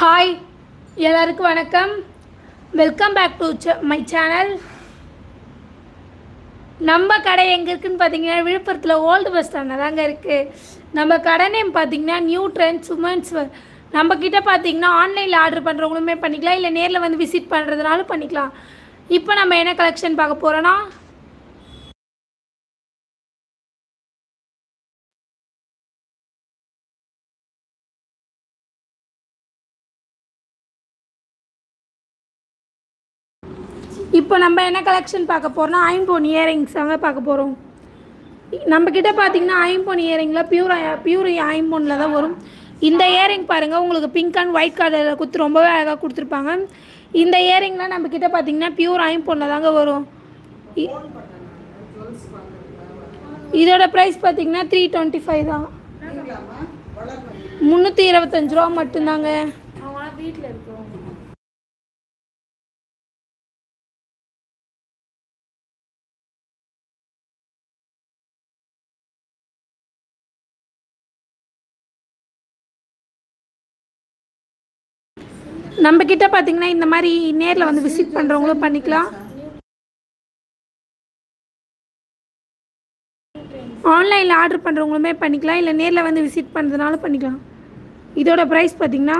Hi எல்லாருக்கும் வணக்கம். Welcome back to my channel நம்ம கடை எங்கே இருக்குதுன்னு பார்த்தீங்கன்னா விழுப்புரத்தில் ஓல்டு பஸ் ஸ்டாண்டில் தாங்க இருக்குது நம்ம கடை நேம் பார்த்தீங்கன்னா நியூ ட்ரெண்ட்ஸ் உமன்ஸ் நம்ம கிட்டே பார்த்தீங்கன்னா ஆன்லைனில் ஆர்டர் பண்ணுறவங்களுமே பண்ணிக்கலாம் இல்லை நேரில் வந்து விசிட் பண்ணுறதுனாலும் பண்ணிக்கலாம். இப்போ நம்ம என்ன கலெக்ஷன் பார்க்க போகிறோன்னா இப்போ நம்ம என்ன கலெக்ஷன் பார்க்க போகிறோம்னா ஐம்போன் இயரிங்ஸ் தாங்க பார்க்க போகிறோம் நம்மக்கிட்ட பார்த்தீங்கன்னா ஐம்போன் இயரிங்கில் பியூர் பியூர் ஐம்போனில் தான் வரும். இந்த இயரிங் பாருங்கள் உங்களுக்கு பிங்க் அண்ட் ஒயிட் கலரில் கொடுத்து ரொம்பவே அழகாக கொடுத்துருப்பாங்க. இந்த இயரிங்லாம் நம்மக்கிட்ட பார்த்தீங்கன்னா பியூர் ஐம்போனில் தாங்க வரும். இ- இதோட ப்ரைஸ் பார்த்தீங்கன்னா த்ரீ டுவெண்ட்டி ஃபைவ் தான். முந்நூற்றி இருபத்தஞ்சு ரூபா மட்டும்தாங்க. வீட்டில் இருக்கு நம்ம கிட்ட பார்த்தீங்கன்னா இந்த மாதிரி நேரில் வந்து விசிட் பண்ணுறவங்களும் பண்ணிக்கலாம். ஆன்லைனில் ஆர்டர் பண்ணுறவங்களுமே பண்ணிக்கலாம். இல்லை நேரில் வந்து விசிட் பண்ணுறதுனாலும் பண்ணிக்கலாம். இதோட ப்ரைஸ் பார்த்தீங்கன்னா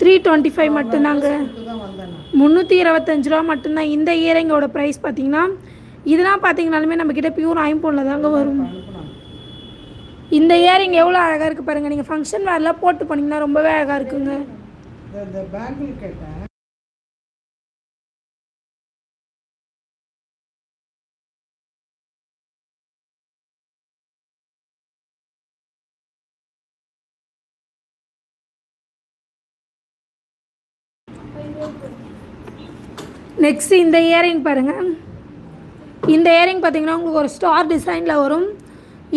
த்ரீ டுவெண்ட்டி ஃபைவ் மட்டும்தாங்க. முந்நூற்றி இருபத்தஞ்சு ரூபா மட்டும்தான். இந்த இயரிங்கோட ப்ரைஸ் பார்த்தீங்கன்னா இதெல்லாம் பார்த்தீங்கனாலுமே நம்மக்கிட்ட பியூர் ஐம்பொனில் தாங்க வரும். இந்த இயரிங் எவ்வளோ அழகாக இருக்குது பாருங்கள் நீங்கள் ஃபங்க்ஷன் வேர்லாம் போட்டு போனீங்கன்னா ரொம்பவே அழகாக இருக்குங்க. நெக்ஸ்ட் இந்த இயரிங் பாருங்கள் இந்த இயரிங் பார்த்தீங்கன்னா உங்களுக்கு ஒரு ஸ்டார் டிசைனில் வரும்.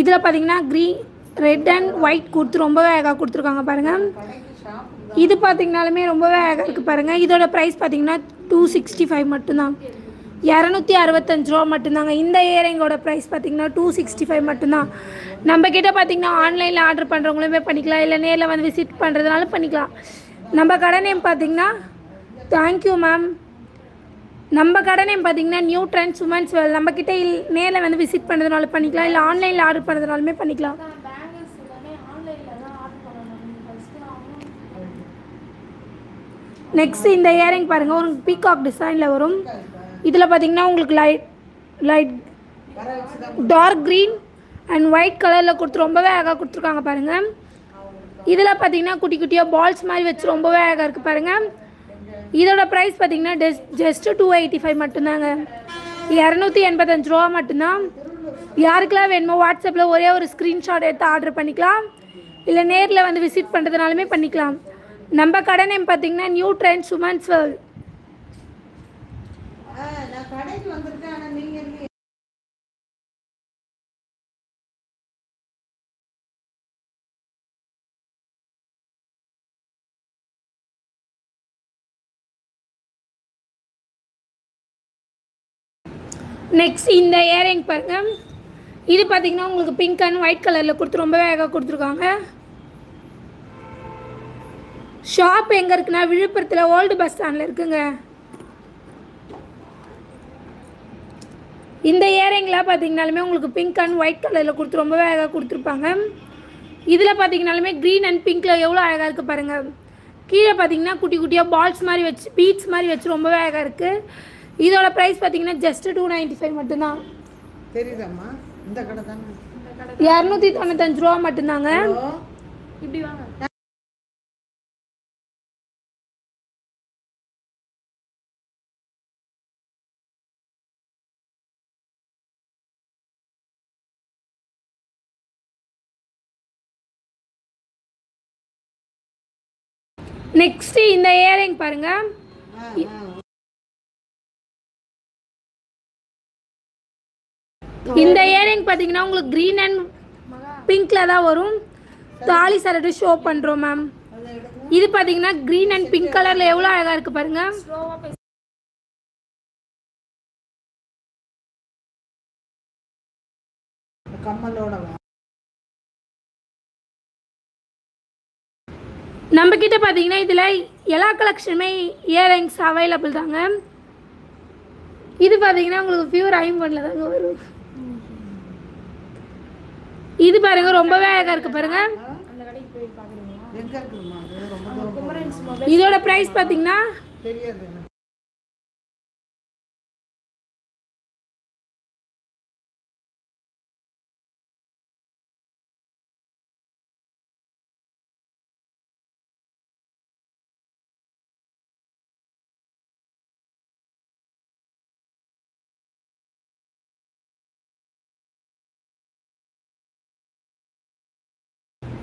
இதில் பார்த்தீங்கன்னா க்ரீன் ரெட் அண்ட் ஒயிட் கொடுத்து ரொம்பவே அழகாக கொடுத்துருக்காங்க பாருங்கள் இது பார்த்தீங்கனாலுமே ரொம்பவே அழகாக இருக்குது பாருங்கள் இதோட ப்ரைஸ் பார்த்தீங்கன்னா டூ சிக்ஸ்டி ஃபைவ் மட்டும்தான். இரநூத்தி அறுபத்தஞ்சு ரூபா மட்டும்தாங்க. இந்த இயரிங்கோட ப்ரைஸ் பார்த்தீங்கன்னா டூ சிக்ஸ்டி ஃபைவ் மட்டும்தான். நம்ம கிட்ட பார்த்தீங்கன்னா ஆன்லைனில் ஆர்டர் பண்ணுறவங்களுமே பண்ணிக்கலாம். இல்லை நேரில் வந்து விசிட் பண்ணுறதுனாலும் பண்ணிக்கலாம். நம்ம கடை நேம் பார்த்தீங்கன்னா தேங்க்யூ மேம் நம்ம கடனே பார்த்தீங்கன்னா நியூ ட்ரெண்ட்ஸ் உமன்ஸ் வேல் நம்ம கிட்டே இல் நேரில் வந்து விசிட் பண்ணுறதுனால பண்ணிக்கலாம். இல்லை ஆன்லைனில் ஆர்டர் பண்ணுறதுனாலுமே பண்ணிக்கலாம். நெக்ஸ்ட் இந்த இயரிங் பாருங்கள் ஒரு பீகாக் டிசைனில் வரும். இதில் பார்த்தீங்கன்னா உங்களுக்கு light light dark green and white கலரில் கொடுத்து ரொம்பவே அழகாக கொடுத்துருக்காங்க பாருங்கள் இதில் பார்த்தீங்கன்னா குட்டி குட்டியாக பால்ஸ் மாதிரி வச்சு ரொம்பவே அழகாக இருக்குது பாருங்கள் இதோட ப்ரைஸ் பார்த்தீங்கன்னா டெஸ் ஜஸ்ட்டு டூ எயிட்டி ஃபைவ் மட்டும்தாங்க. இரநூத்தி எண்பத்தஞ்சு ரூபா மட்டும்தான். யாருக்கெல்லாம் வேணுமோ வாட்ஸ்அப்பில் ஒரே ஒரு ஸ்க்ரீன்ஷாட் எடுத்து ஆர்டர் பண்ணிக்கலாம். இல்லை நேரில் வந்து விசிட் பண்ணுறதுனாலுமே பண்ணிக்கலாம். நம்ம கடை நேம் பார்த்தீங்கன்னா new trend women's world next இந்த இயரிங் பாருங்கள் இது பார்த்தீங்கன்னா உங்களுக்கு பிங்க் அண்ட் ஒயிட் கலரில் கொடுத்து ரொம்பவே அழகாக கொடுத்துருக்காங்க. ஷாப் எங்கே இருக்குன்னா விழுப்புரத்தில் ஓல்டு பஸ் ஸ்டாண்டில் இருக்குங்க. இந்த இயரிங்லாம் பார்த்தீங்கனாலுமே உங்களுக்கு பிங்க் அண்ட் ஒயிட் கலரில் கொடுத்து ரொம்பவே அழகாக கொடுத்துருப்பாங்க. இதில் பார்த்தீங்கனாலுமே க்ரீன் அண்ட் பிங்க்கில் எவ்வளோ அழகாக இருக்குது பாருங்கள் கீழே பார்த்தீங்கன்னா குட்டி குட்டியாக பால்ஸ் மாதிரி வச்சு பீட்ஸ் மாதிரி வச்சு ரொம்பவே அழகாக இருக்குது இதோட ப்ரைஸ் பார்த்தீங்கன்னா ஜஸ்ட் டூ நைன்ட்டி ஃபைவ் மட்டும்தான். தெரியுதாம்மா? இந்த கடை தானே? இரநூத்தி தொண்ணூத்தஞ்சு ரூபா மட்டும்தாங்க. இப்படி வாங்க. நெக்ஸ்ட் இந்த இயரிங் பாருங்க. இந்த இயரிங் பார்த்தீங்கன்னா உங்களுக்கு க்ரீன் அண்ட் பிங்க்ல தான் வரும். தாலி சரடு ஷோ பண்ணுறோம் மேம் இது பார்த்தீங்கன்னா க்ரீன் அண்ட் பிங்க் கலரில் எவ்வளோ அழகாக இருக்குது பாருங்க. கம்மலோட வா. நம்மக்கிட்ட பார்த்தீங்கன்னா இதில் எல்லா கலெக்ஷனுமே இயரிங்ஸ் அவைலபிள் தாங்க. இது பார்த்தீங்கன்னா உங்களுக்கு பியூர் ஐம்பொன்னில் தாங்க வரும். இது பாருங்க ரொம்பவே அழகாக இருக்குது பாருங்க? இதோட ப்ரைஸ் பார்த்தீங்கன்னா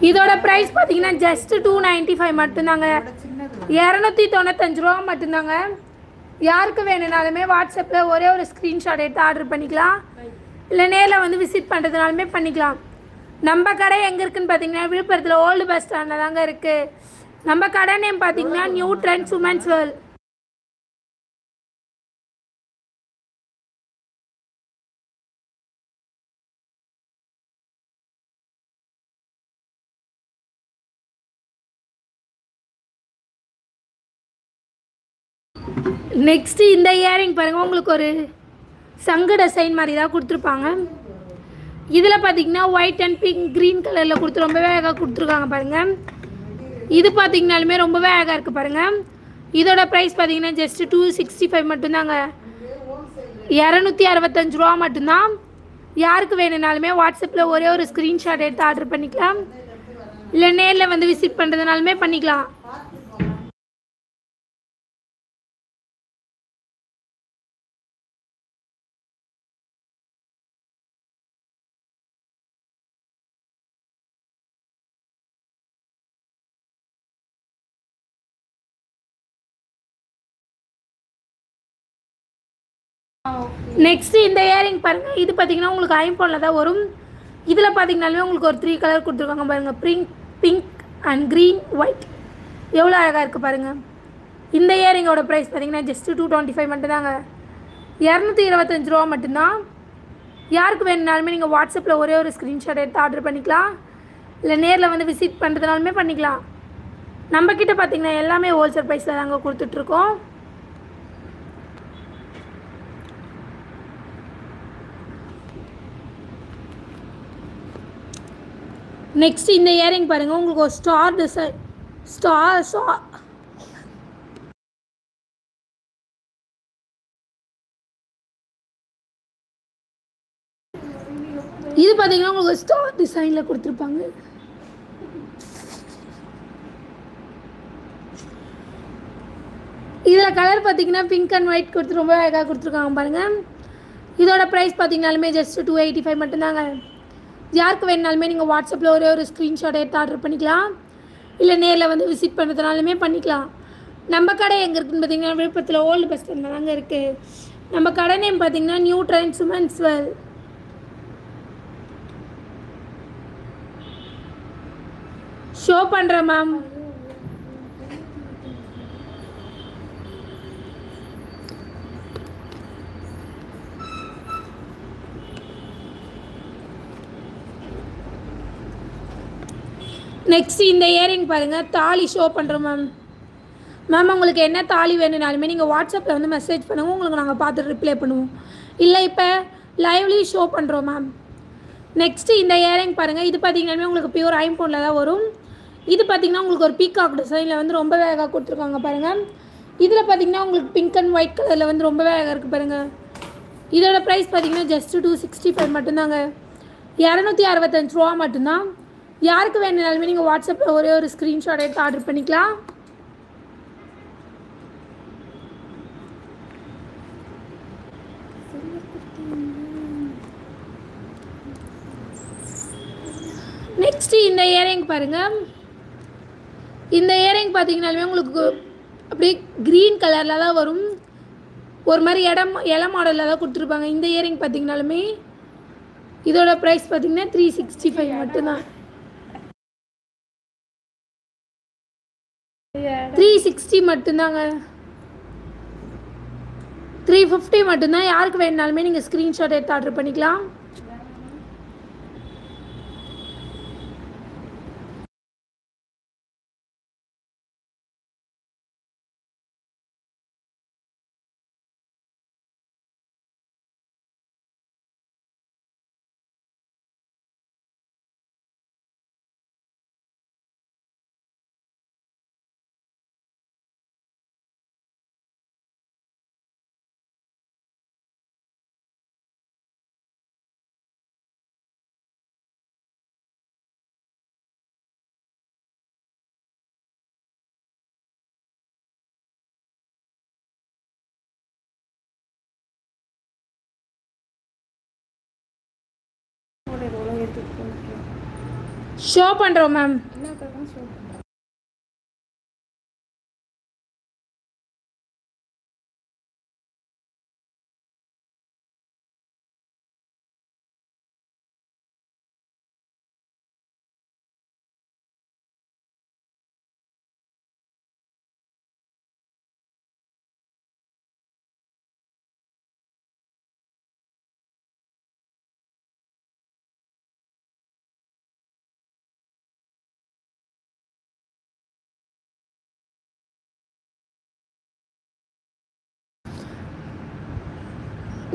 இதோட ப்ரைஸ் பார்த்தீங்கன்னா ஜஸ்ட் டூ நைன்ட்டி ஃபைவ் மட்டும்தாங்க. இரநூத்தி தொண்ணூத்தஞ்சு ரூபா மட்டும்தாங்க. யாருக்கு வேணும்னாலுமே வாட்ஸ்அப்பில் ஒரே ஒரு ஸ்க்ரீன்ஷாட் எடுத்து ஆர்டர் பண்ணிக்கலாம். இல்லை நேரில் வந்து விசிட் பண்ணுறதுனாலுமே பண்ணிக்கலாம். நம்ம கடை எங்கே இருக்குன்னு பார்த்தீங்கன்னா விழுப்புரத்தில் ஓல்டு பஸ் ஸ்டாண்டில் தாங்க இருக்குது நம்ம கடை நேம் பார்த்தீங்கன்னா new trends women's world next இந்த இயரிங் பாருங்கள் உங்களுக்கு ஒரு சங்கட சைன் மாதிரி தான் கொடுத்துருப்பாங்க. இதில் பார்த்தீங்கன்னா ஒயிட் அண்ட் பிங்க் க்ரீன் கலரில் கொடுத்து ரொம்பவே அழகாக கொடுத்துருக்காங்க பாருங்கள் இது பார்த்தீங்கனாலுமே ரொம்பவே அழகாக இருக்குது பாருங்கள் இதோட ப்ரைஸ் பார்த்தீங்கன்னா ஜஸ்ட்டு டூ சிக்ஸ்டி ஃபைவ் மட்டும்தாங்க. இரநூத்தி அறுபத்தஞ்சு ரூபா மட்டும்தான். யாருக்கு வேணும்னாலுமே வாட்ஸ்அப்பில் ஒரே ஒரு ஸ்க்ரீன்ஷாட் எடுத்து ஆர்டர் பண்ணிக்கலாம். இல்லை நேரில் வந்து விசிட் பண்ணுறதுனாலுமே பண்ணிக்கலாம். நெக்ஸ்ட் இந்த இயரிங் பாருங்கள் இது பார்த்தீங்கன்னா உங்களுக்கு ஐம்போனில் தான் வரும். இதில் பார்த்தீங்கனாலுமே உங்களுக்கு ஒரு த்ரீ கலர் கொடுத்துருக்காங்க பாருங்கள் pink pink and green white எவ்வளோ அழகாக இருக்குது பாருங்கள் இந்த இயரிங்கோட ப்ரைஸ் பார்த்தீங்கன்னா ஜஸ்ட்டு டூ டுவெண்ட்டி ஃபைவ் மட்டும்தாங்க. இரநூத்தி இருபத்தஞ்சு ரூபா மட்டும்தான். யாருக்கு வேணுனாலுமே நீங்கள் வாட்ஸ்அப்பில் ஒரே ஒரு ஸ்க்ரீன்ஷாட் எடுத்து ஆர்டர் பண்ணிக்கலாம். இல்லை நேரில் வந்து விசிட் பண்ணுறதுனாலுமே பண்ணிக்கலாம். நம்மக்கிட்ட பார்த்தீங்கன்னா எல்லாமே ஹோல்சேல் ப்ரைஸில் தாங்க கொடுத்துட்ருக்கோம் நெக்ஸ்ட் இந்த இயரிங் பாருங்கள் உங்களுக்கு ஒரு ஸ்டார் டிசைன் ஸ்டார் ஸ்டார் இது பார்த்தீங்கன்னா உங்களுக்கு ஸ்டார் டிசைனில் கொடுத்துருப்பாங்க. இதில் கலர் பார்த்தீங்கன்னா பிங்க் அண்ட் ஒயிட் கொடுத்து ரொம்ப அழகாக கொடுத்துருக்காங்க பாருங்கள் இதோட ப்ரைஸ் பார்த்தீங்கனாலுமே ஜஸ்ட் டூ எயிட்டி ஃபைவ் மட்டும்தாங்க. யாருக்கு வேணுனாலுமே நீங்கள் வாட்ஸ்அப்பில் ஒரே ஒரு ஸ்க்ரீன்ஷாட் எடுத்து ஆர்டர் பண்ணிக்கலாம். இல்லை நேரில் வந்து விசிட் பண்ணுறதுனாலுமே பண்ணிக்கலாம். நம்ம கடை எங்கே இருக்குதுன்னு பார்த்தீங்கன்னா விழுப்புரத்தில் ஓல்டு பஸ் ஸ்டாண்ட் தாங்க இருக்குது நம்ம கடை நேம் பார்த்தீங்கன்னா new trends women's world show பண்ணுறேன் மேம் நெக்ஸ்ட் இந்த இயரிங் பாருங்கள் தாலி ஷோ பண்ணுறோம் மேம் மேம் உங்களுக்கு என்ன தாலி வேணும்னாலுமே நீங்கள் வாட்ஸ்அப்பில் வந்து மெசேஜ் பண்ணுங்கள் உங்களுக்கு நாங்கள் பார்த்துட்டு ரிப்ளை பண்ணுவோம். இல்லை இப்போ லைவ்லி ஷோ பண்ணுறோம் மேம் நெக்ஸ்ட்டு இந்த இயரிங் பாருங்கள் இது பார்த்தீங்கன்னாலுமே உங்களுக்கு பியூர் ஐம்போனில் தான் வரும். இது பார்த்தீங்கன்னா உங்களுக்கு ஒரு பீகாக் டிசைனில் வந்து ரொம்ப வேகாக கொடுத்துருக்காங்க பாருங்கள் இதில் பார்த்தீங்கன்னா உங்களுக்கு பிங்க் அண்ட் ஒயிட் கலரில் வந்து ரொம்ப வேகாக இருக்குது பாருங்கள் இதோட ப்ரைஸ் பார்த்தீங்கன்னா ஜஸ்ட்டு டூ சிக்ஸ்டி ஃபைவ் மட்டும்தாங்க. இரநூத்தி அறுபத்தஞ்சு ரூபா மட்டும்தான். யாருக்கு வேணுனாலுமே நீங்கள் வாட்ஸ்அப்பில் ஒரே ஒரு ஸ்க்ரீன்ஷாட் எடுத்து ஆர்டர் பண்ணிக்கலாம். நெக்ஸ்ட்டு இந்த இயரிங் பாருங்கள் இந்த இயரிங் பார்த்தீங்கனாலுமே உங்களுக்கு அப்படியே க்ரீன் கலரில் தான் வரும். ஒரு மாதிரி இடம் இலை மாடலில் தான் கொடுத்துருப்பாங்க. இந்த இயரிங் பார்த்தீங்கனாலுமே இதோட ப்ரைஸ் பார்த்தீங்கன்னா த்ரீ சிக்ஸ்டி ஃபைவ் மட்டும்தான். த்ரீ சிக்ஸ்டி மட்டும்தாங்க த்ரீ ஃபிஃப்டி மட்டும்தான். யாருக்கு வேணுனாலுமே நீங்கள் ஸ்க்ரீன்ஷாட் எடுத்து ஆர்டர் பண்ணிக்கலாம். ஷோ பண்ணுறோம் மேம்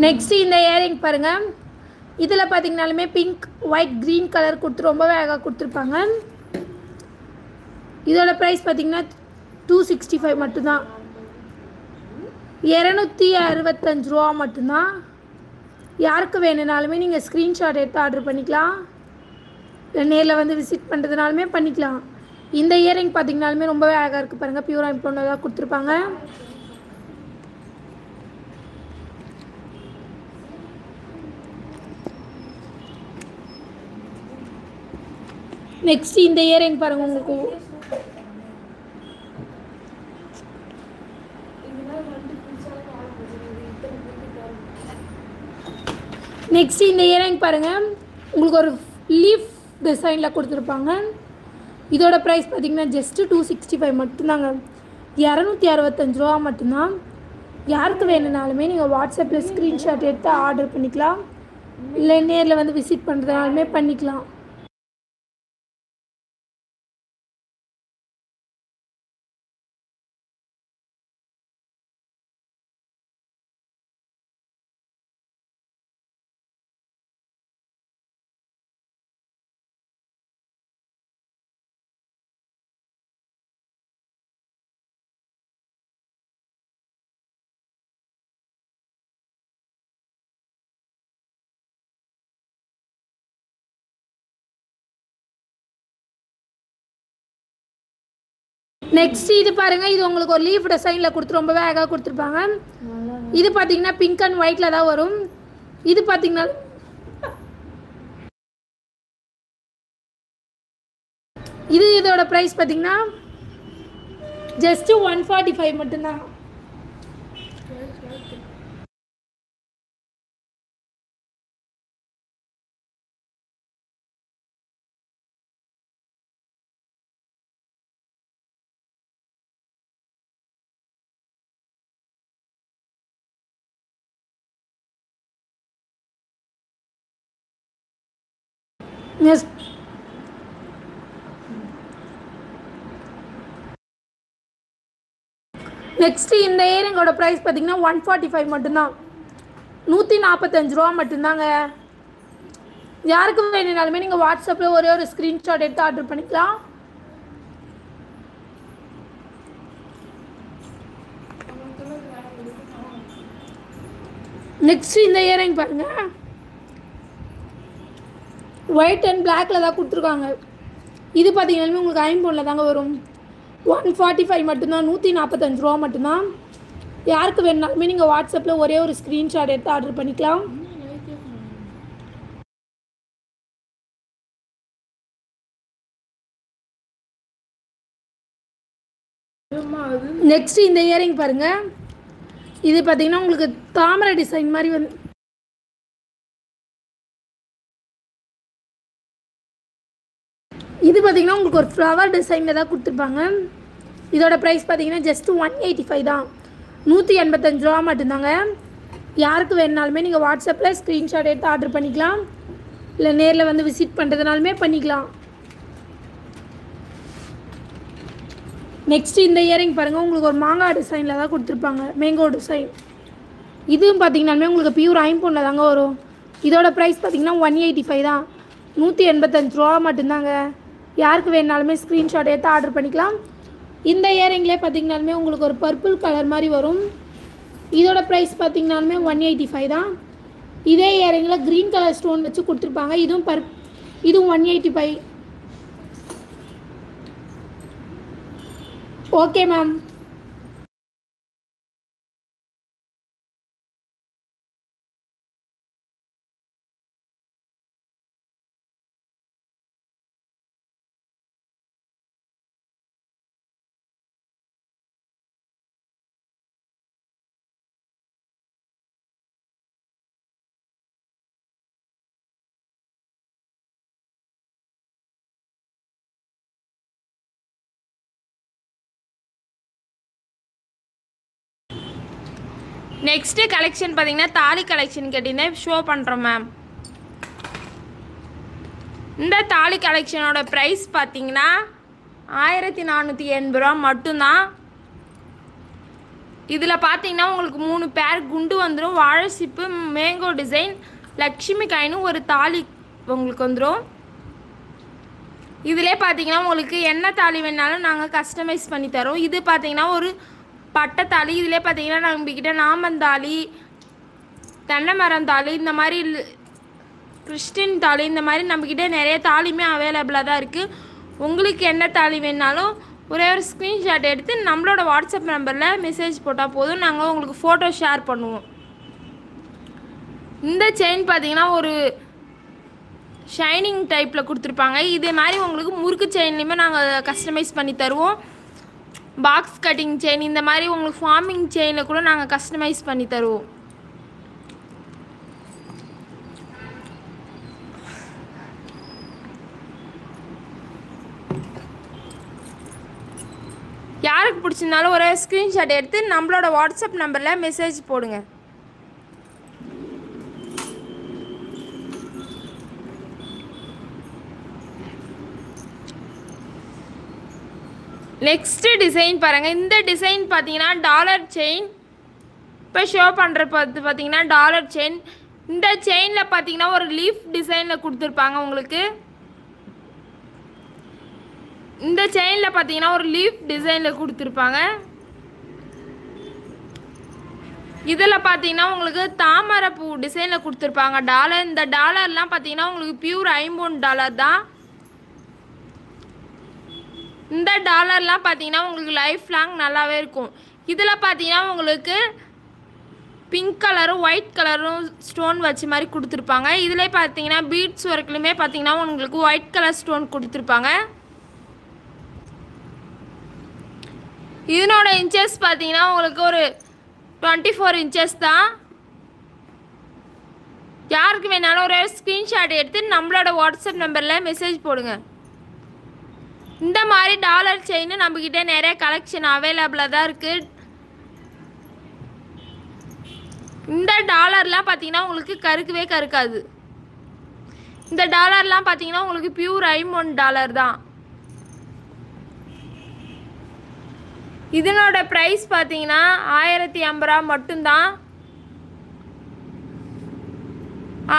நெக்ஸ்ட்டு இந்த இயரிங் பாருங்கள் இதில் பார்த்தீங்கனாலுமே பிங்க் ஒயிட் க்ரீன் கலர் கொடுத்து ரொம்பவே அழகாக கொடுத்துருப்பாங்க. இதோட ப்ரைஸ் பார்த்தீங்கன்னா டூ சிக்ஸ்டி ஃபைவ் மட்டும்தான். இரநூத்தி அறுபத்தஞ்சு ரூபா மட்டும்தான். யாருக்கு வேணுனாலுமே நீங்கள் ஸ்க்ரீன்ஷாட் எடுத்து ஆர்டர் பண்ணிக்கலாம். இல்லை நேரில் வந்து விசிட் பண்ணுறதுனாலுமே பண்ணிக்கலாம். இந்த இயரிங் பார்த்தீங்கனாலுமே ரொம்பவே அழகாக இருக்குது பாருங்கள் ப்யூராக தான் கொடுத்துருப்பாங்க. நெக்ஸ்ட் இந்த இயரிங் பாருங்கள் உங்களுக்கு. நெக்ஸ்ட் இந்த இயரிங் பாருங்கள் உங்களுக்கு ஒரு லீஃப் டிசைனில் கொடுத்துருப்பாங்க. இதோட ப்ரைஸ் பார்த்தீங்கன்னா ஜஸ்ட்டு டூ சிக்ஸ்டி ஃபைவ் மட்டும்தாங்க. இரநூத்தி அறுபத்தஞ்சு ரூபா மட்டும்தான். யாருக்கு வேணுனாலுமே நீங்கள் வாட்ஸ்அப்பில் ஸ்க்ரீன்ஷாட் எடுத்து ஆர்டர் பண்ணிக்கலாம். இல்லை நேரில் வந்து விசிட் பண்ணுறதுனாலுமே பண்ணிக்கலாம். நெக்ஸ்ட் இது பாருங்க இது உங்களுக்கு ஒரு லீஃப் டிசைனில் கொடுத்து ரொம்பவே அழகாக கொடுத்துருப்பாங்க. இது பார்த்தீங்கன்னா பிங்க் அண்ட் ஒயிட்டில் தான் வரும். இது பார்த்தீங்கன்னா இது இதோட ப்ரைஸ் பார்த்தீங்கன்னா ஜஸ்ட்டு ஒன் ஃபார்ட்டி ஃபைவ் மட்டும்தான். நெக்ஸ்ட் நெக்ஸ்ட்டு இந்த இயரிங்கோட ப்ரைஸ் பார்த்தீங்கன்னா ஒன் ஃபார்ட்டி ஃபைவ் மட்டும்தான். நூற்றி நாற்பத்தஞ்சு ரூபா மட்டும்தாங்க. யாருக்கு வேணுனாலுமே நீங்கள் வாட்ஸ்அப்பில் ஒரே ஒரு ஸ்க்ரீன்ஷாட் எடுத்து ஆர்டர் பண்ணிக்கலாம். நெக்ஸ்ட் இந்த இயரிங் பாருங்கள் ஒயிட் அண்ட் பிளாக்கில் தான் கொடுத்துருக்காங்க. இது பார்த்தீங்கன்னாலுமே உங்களுக்கு ஐம்பொன்னில் தாங்க வரும். ஒன் ஃபார்ட்டி ஃபைவ் மட்டும்தான் நூற்றி நாற்பத்தஞ்சு ரூபா மட்டும்தான். யாருக்கு வேணுனாலுமே நீங்கள் வாட்ஸ்அப்பில் ஒரே ஒரு ஸ்க்ரீன்ஷாட் எடுத்து ஆர்டர் பண்ணிக்கலாம். நெக்ஸ்ட் இந்த இயரிங் பாருங்க. இது பார்த்தீங்கன்னா உங்களுக்கு தாமரை டிசைன் மாதிரி வந்து இது பார்த்தீங்கன்னா உங்களுக்கு ஒரு ஃப்ளவர் டிசைனில் தான் கொடுத்துருப்பாங்க. இதோட ப்ரைஸ் பார்த்தீங்கன்னா ஜஸ்ட்டு ஒன் எயிட்டி ஃபைவ் தான். நூற்றி எண்பத்தஞ்சு ரூபா மட்டும்தாங்க. யாருக்கு வேணுனாலுமே நீங்கள் வாட்ஸ்அப்பில் ஸ்க்ரீன்ஷாட் எடுத்து ஆர்டர் பண்ணிக்கலாம். இல்லை நேரில் வந்து விசிட் பண்ணுறதுனாலுமே பண்ணிக்கலாம். நெக்ஸ்ட் இந்த இயரிங் பாருங்கள் உங்களுக்கு ஒரு மாங்காய் டிசைனில் தான் கொடுத்துருப்பாங்க. மேங்கோ டிசைன் இதுவும் பார்த்திங்கனாலுமே உங்களுக்கு பியூர் ஐம்பொன்னில் தாங்க வரும். இதோட ப்ரைஸ் பார்த்தீங்கன்னா ஒன் எயிட்டி ஃபைவ் தான். நூற்றி எண்பத்தஞ்சு ரூபா மட்டும்தாங்க. யாருக்கு வேணாலுமே ஸ்க்ரீன்ஷாட் எடுத்து ஆர்டர் பண்ணிக்கலாம். இந்த இயரிங்லேயே பார்த்தீங்கனாலுமே உங்களுக்கு ஒரு பர்பிள் கலர் மாதிரி வரும். இதோட ப்ரைஸ் பார்த்திங்கனாலுமே ஒன் எயிட்டி ஃபைவ் தான். இதே இயரிங்கில் க்ரீன் கலர் ஸ்டோன் வச்சு கொடுத்துருப்பாங்க. இதுவும் பர் இதுவும் one eighty five okay ma'am next collection பார்த்தீங்கன்னா தாலி கலெக்ஷன் கேட்டிங்கன்னா ஷோ பண்ணுறோம் மேம் இந்த தாலி கலெக்ஷனோட ப்ரைஸ் பார்த்தீங்கன்னா ஆயிரத்தி நானூற்றி எண்பது ரூபா மட்டும்தான். இதில் பார்த்தீங்கன்னா உங்களுக்கு மூணு பேர் குண்டு வந்துடும் வாழைசிப்பு மேங்கோ டிசைன் லக்ஷ்மி காயினும் ஒரு தாலி உங்களுக்கு வந்துடும் இதிலே பார்த்தீங்கன்னா உங்களுக்கு என்ன தாலி வேணாலும் நாங்கள் கஸ்டமைஸ் பண்ணி தரோம். இது பார்த்தீங்கன்னா ஒரு பட்டை தாலி இதிலே பார்த்தீங்கன்னா நம்மக்கிட்ட நாமந்தாலி தென்னை மரம் தாலி இந்த மாதிரி கிறிஸ்டின் தாலி இந்த மாதிரி நம்மக்கிட்ட நிறைய தாலியுமே அவைலபிளாக தான் இருக்குது உங்களுக்கு என்ன தாலி வேணாலும் ஒரே ஒரு ஸ்க்ரீன்ஷாட் எடுத்து நம்மளோட வாட்ஸ்அப் நம்பரில் மெசேஜ் போட்டால் போதும். நாங்கள் உங்களுக்கு ஃபோட்டோ ஷேர் பண்ணுவோம். இந்த செயின் பார்த்தீங்கன்னா ஒரு ஷைனிங் டைப்பில் கொடுத்துருப்பாங்க. இதே மாதிரி உங்களுக்கு முறுக்கு செயின்லேயுமே நாங்கள் கஸ்டமைஸ் பண்ணி தருவோம். பாக்ஸ் கட்டிங் செயின் இந்த மாதிரி உங்களுக்கு ஃபார்மிங் செயினில் கூட நாங்கள் கஸ்டமைஸ் பண்ணி தருவோம். யாருக்கு பிடிச்சிருந்தாலும் ஒரு ஸ்க்ரீன்ஷாட் எடுத்து நம்மளோட வாட்ஸ்அப் நம்பரில் மெசேஜ் போடுங்க. நெக்ஸ்ட்டு டிசைன் பாருங்கள் இந்த டிசைன் பார்த்தீங்கன்னா டாலர் செயின் இப்போ ஷோ பண்ணுற பார்த்து பார்த்தீங்கன்னா டாலர் செயின் இந்த செயினில் பார்த்தீங்கன்னா ஒரு லீஃப் டிசைனில் கொடுத்துருப்பாங்க உங்களுக்கு. இந்த செயினில் பார்த்தீங்கன்னா ஒரு லீஃப் டிசைனில் கொடுத்துருப்பாங்க. இதில் பார்த்தீங்கன்னா உங்களுக்கு தாமரை பூ டிசைனில் கொடுத்துருப்பாங்க. டாலர் இந்த டாலர்லாம் பார்த்தீங்கன்னா உங்களுக்கு பியூர் ஐம்பொன் டாலர் தான். இந்த டாலர்லாம் பார்த்தீங்கன்னா உங்களுக்கு லைஃப் லாங் நல்லாவே இருக்கும். இதில் பார்த்தீங்கன்னா உங்களுக்கு பிங்க் கலரும் ஒயிட் கலரும் ஸ்டோன் வச்ச மாதிரி கொடுத்துருப்பாங்க. இதில் பார்த்தீங்கன்னா பீட்ஸ் ஒர்க்லையுமே பார்த்தீங்கன்னா உங்களுக்கு ஒயிட் கலர் ஸ்டோன் கொடுத்துருப்பாங்க. இதனோட இன்ச்சஸ் பார்த்தீங்கன்னா உங்களுக்கு ஒரு டுவெண்ட்டி ஃபோர் இன்ச்சஸ் தான். யாருக்கு வேணாலும் ஒரு ஸ்க்ரீன்ஷாட் எடுத்து நம்மளோட வாட்ஸ்அப் நம்பரில் மெசேஜ் போடுங்க. இந்த மாதிரி டாலர் செயின் நம்மக்கிட்ட நிறைய கலெக்ஷன் அவைலபிளாக தான் இருக்குது இந்த டாலர்லாம் பார்த்தீங்கன்னா உங்களுக்கு கருக்கவே கருக்காது. இந்த டாலர்லாம் பார்த்தீங்கன்னா உங்களுக்கு பியூர் ஐமோன் டாலர் தான். இதனோட ப்ரைஸ் பார்த்தீங்கன்னா ஆயிரத்தி ஐம்பது ரூபா மட்டும்தான்.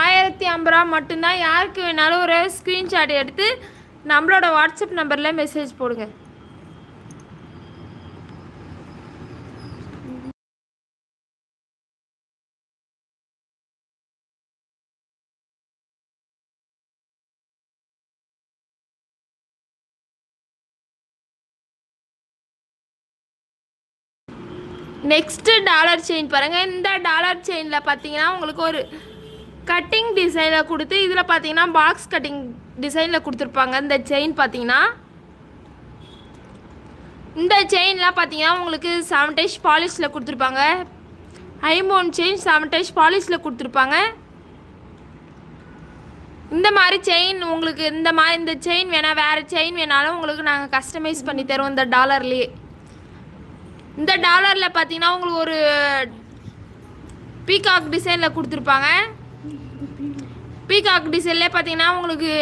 ஆயிரத்தி ஐம்பது ரூபா மட்டும்தான். யாருக்கு வேணாலும் ஒரு ஸ்க்ரீன்ஷாட் எடுத்து நம்மளோட வாட்ஸ்அப் நம்பரில் மெசேஜ் போடுங்க. நெக்ஸ்ட்டு டாலர் செயின் பாருங்கள் இந்த டாலர் செயினில் பார்த்தீங்கன்னா உங்களுக்கு ஒரு கட்டிங் டிசைனில் கொடுத்து இதில் பார்த்தீங்கன்னா பாக்ஸ் கட்டிங் டிசைனில் கொடுத்துருப்பாங்க. இந்த செயின் பார்த்தீங்கன்னா இந்த செயின்லாம் பார்த்தீங்கன்னா உங்களுக்கு செவன் பாலிஷில் கொடுத்துருப்பாங்க. ஐமோன் செயின் செவன் பாலிஷில் கொடுத்துருப்பாங்க. இந்த மாதிரி செயின் உங்களுக்கு இந்த மாதிரி இந்த செயின் வேணால் வேறு செயின் வேணாலும் உங்களுக்கு நாங்கள் கஸ்டமைஸ் பண்ணி தருவோம் இந்த டாலர்லேயே இந்த டாலரில் பார்த்தீங்கன்னா உங்களுக்கு ஒரு பீகாக் டிசைனில் கொடுத்துருப்பாங்க. பீகாக் டிசைன்லேயே பார்த்தீங்கன்னா உங்களுக்கு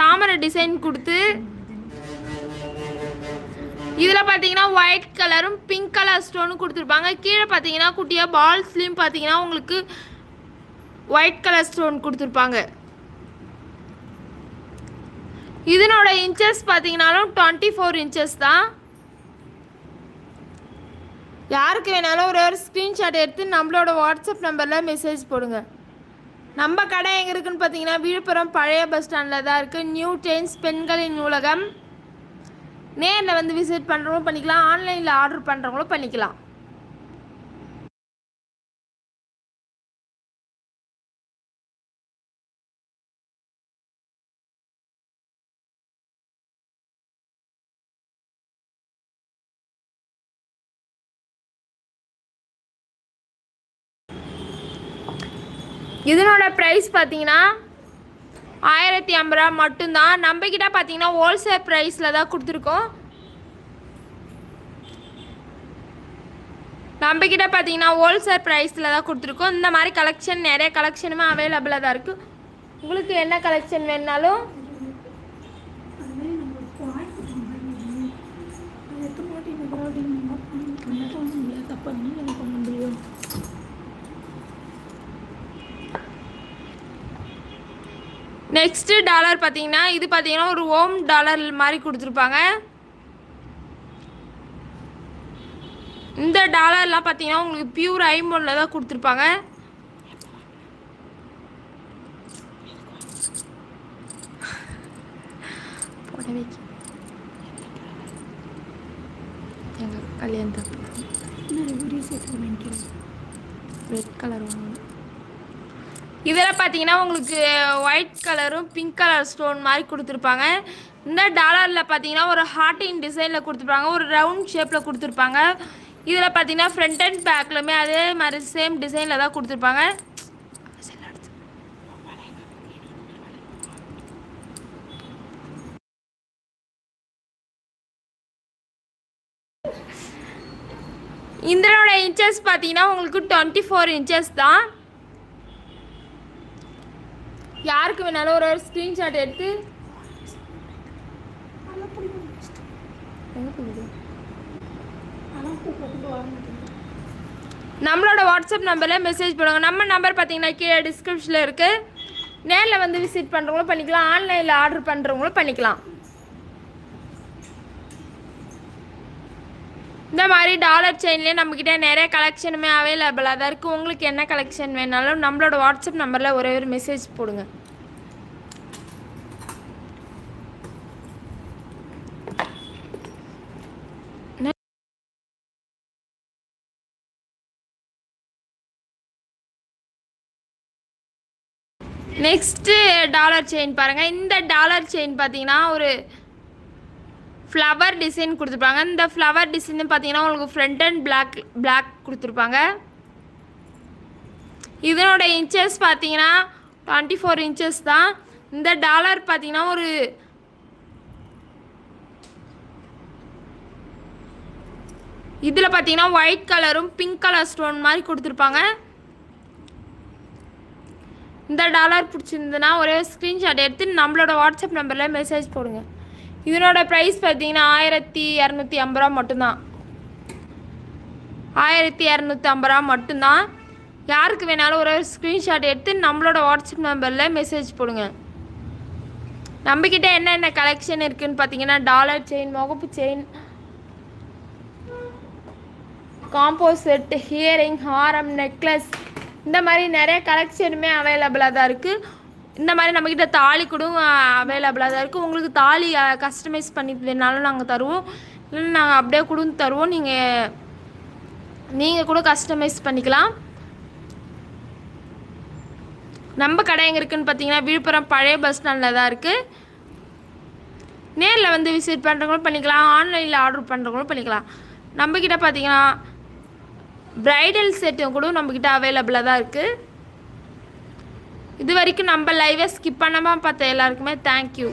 தாமரை டிசைன் கொடுத்து இதில் பார்த்தீங்கன்னா ஒயிட் கலரும் பிங்க் கலர் ஸ்டோனும் கொடுத்துருப்பாங்க. கீழே பார்த்தீங்கன்னா குட்டியாக பால்ஸ்லேயும் பார்த்தீங்கன்னா உங்களுக்கு ஒயிட் கலர் ஸ்டோன் கொடுத்துருப்பாங்க. இதனோட இன்ச்சஸ் பார்த்தீங்கன்னாலும் டுவெண்ட்டி ஃபோர் இன்ச்சஸ் தான். யாருக்கு வேணாலும் ஒரு ஒரு ஸ்க்ரீன்ஷாட் எடுத்து நம்மளோட வாட்ஸ்அப் நம்பரில் மெசேஜ் போடுங்க. நம்ம கடை எங்கே இருக்குன்னு பார்த்தீங்கன்னா விழுப்புரம் பழைய பஸ் ஸ்டாண்டில் தான் இருக்குது நியூ டென்ஸ் பெண்களின் நூலகம். நேரில் வந்து விசிட் பண்ணுறவங்களும் பண்ணிக்கலாம். ஆன்லைனில் ஆர்டர் பண்ணுறவங்களும் பண்ணிக்கலாம். இதனோட ப்ரைஸ் பார்த்தீங்கன்னா ஆயிரத்தி ஐம்பது ரூபா மட்டும்தான். நம்மக்கிட்ட பார்த்தீங்கன்னா ஹோல்சேல் ப்ரைஸில் தான் கொடுத்துருக்கோம். நம்மக்கிட்ட பார்த்தீங்கன்னா ஹோல்சேல் ப்ரைஸில் தான் கொடுத்துருக்கோம். இந்த மாதிரி கலெக்ஷன் நிறைய கலெக்ஷனுமே அவைலபிளாக தான் இருக்குது உங்களுக்கு என்ன கலெக்ஷன் வேணுனாலும் நெக்ஸ்ட்டு டாலர் பார்த்தீங்கன்னா இது பார்த்தீங்கன்னா ஒரு ஓம் டாலர் மாதிரி கொடுத்துருப்பாங்க. இந்த டாலர்லாம் பார்த்தீங்கன்னா உங்களுக்கு பியூர் ஐம்பொன்னில் தான் கொடுத்துருப்பாங்க. புடவைக்கு எங்கள் ரெட் கலர் வாங்கணும். இதில் பார்த்தீங்கன்னா உங்களுக்கு ஒயிட் கலரும் பிங்க் கலர் ஸ்டோன் மாதிரி கொடுத்துருப்பாங்க. இந்த டாலரில் பார்த்தீங்கன்னா ஒரு ஹார்ட்டின் டிசைனில் கொடுத்துருப்பாங்க. ஒரு ரவுண்ட் ஷேப்பில் கொடுத்துருப்பாங்க. இதில் பார்த்தீங்கன்னா ஃப்ரண்ட் அண்ட் பேக்லையுமே அதே மாதிரி சேம் டிசைனில் தான் கொடுத்துருப்பாங்க. இதனோட இன்ச்சஸ் பார்த்தீங்கன்னா உங்களுக்கு டுவெண்ட்டி ஃபோர் இன்ச்சஸ் தான். யாருக்கு வேணாலும் ஒரு ஒரு ஸ்க்ரீன்ஷாட் எடுத்து நம்மளோட வாட்ஸ்அப் நம்பரில் மெசேஜ் பண்ணுங்க நம்ம நம்பர் பார்த்தீங்கன்னா கீழே டிஸ்கிரிப்ஷனில் இருக்குது நேரில் வந்து விசிட் பண்ணுறவங்களும் பண்ணிக்கலாம். ஆன்லைனில் ஆர்டர் பண்ணுறவங்களும் பண்ணிக்கலாம். இந்த மாதிரி டாலர் செயின்லேயே நம்மக்கிட்ட நிறைய கலெக்ஷனுமே அவைலபிளாக தான் இருக்குது உங்களுக்கு என்ன கலெக்ஷன் வேணாலும் நம்மளோட வாட்ஸ்அப் நம்பரில் ஒரே ஒரு மெசேஜ் போடுங்க. நெக்ஸ்ட்டு டாலர் செயின் பாருங்கள் இந்த டாலர் செயின் பார்த்தீங்கன்னா ஒரு ஃப்ளவர் டிசைன் கொடுத்துருப்பாங்க. இந்த ஃப்ளவர் டிசைன் பார்த்தீங்கன்னா உங்களுக்கு ஃப்ரண்ட் அண்ட் பிளாக் பிளாக் கொடுத்துருப்பாங்க. இதனோட இன்ச்சஸ் பார்த்தீங்கன்னா டுவெண்ட்டி ஃபோர் இன்ச்சஸ் தான். இந்த டாலர் பார்த்தீங்கன்னா ஒரு இதில் பார்த்தீங்கன்னா ஒயிட் கலரும் பிங்க் கலர் ஸ்டோன் மாதிரி கொடுத்துருப்பாங்க. இந்த டாலர் பிடிச்சிருந்ததுன்னா ஒரே ஸ்க்ரீன்ஷாட் எடுத்து நம்மளோட வாட்ஸ்அப் நம்பரில் மெசேஜ் போடுங்க. இதனோட ப்ரைஸ் பார்த்தீங்கன்னா ஆயிரத்தி இரநூத்தி ஐம்பது ரூபா மட்டும்தான். ஆயிரத்தி இரநூத்தி ஐம்பது ரூபா மட்டும்தான். யாருக்கு வேணாலும் ஒரு ஸ்க்ரீன்ஷாட் எடுத்து நம்மளோட வாட்ஸ்அப் நம்பரில் மெசேஜ் போடுங்க. நம்மக்கிட்ட என்னென்ன கலெக்ஷன் இருக்குன்னு பார்த்தீங்கன்னா டாலர் செயின் முகப்பு செயின் காம்போ செட் ஹியரிங் ஹாரம் நெக்லஸ் இந்த மாதிரி நிறைய கலெக்ஷனுமே அவைலபிளாக தான் இருக்குது இந்த மாதிரி நம்மக்கிட்ட தாலி கூட அவைலபிளாக தான் இருக்குது உங்களுக்கு தாலி கஸ்டமைஸ் பண்ணி வேணாலும் நாங்கள் தருவோம். இல்லைன்னா நாங்கள் அப்படியே கூட தருவோம். நீங்கள் நீங்கள் கூட கஸ்டமைஸ் பண்ணிக்கலாம். நம்ம கடை எங்கே இருக்குன்னு பார்த்தீங்கன்னா விழுப்புரம் பழைய பஸ் ஸ்டாண்டில் தான் இருக்குது நேரில் வந்து விசிட் பண்ணுறவங்களும் பண்ணிக்கலாம். ஆன்லைனில் ஆர்டர் பண்ணுறவங்களும் பண்ணிக்கலாம். நம்மக்கிட்ட பார்த்தீங்கன்னா ப்ரைடல் செட்டும் கூட நம்மக்கிட்ட அவைலபிளாக தான் இருக்குது இது வரைக்கும் நம்ம லைவை ஸ்கிப் பண்ணாமல் பார்த்த எல்லாருக்குமே தேங்க்யூ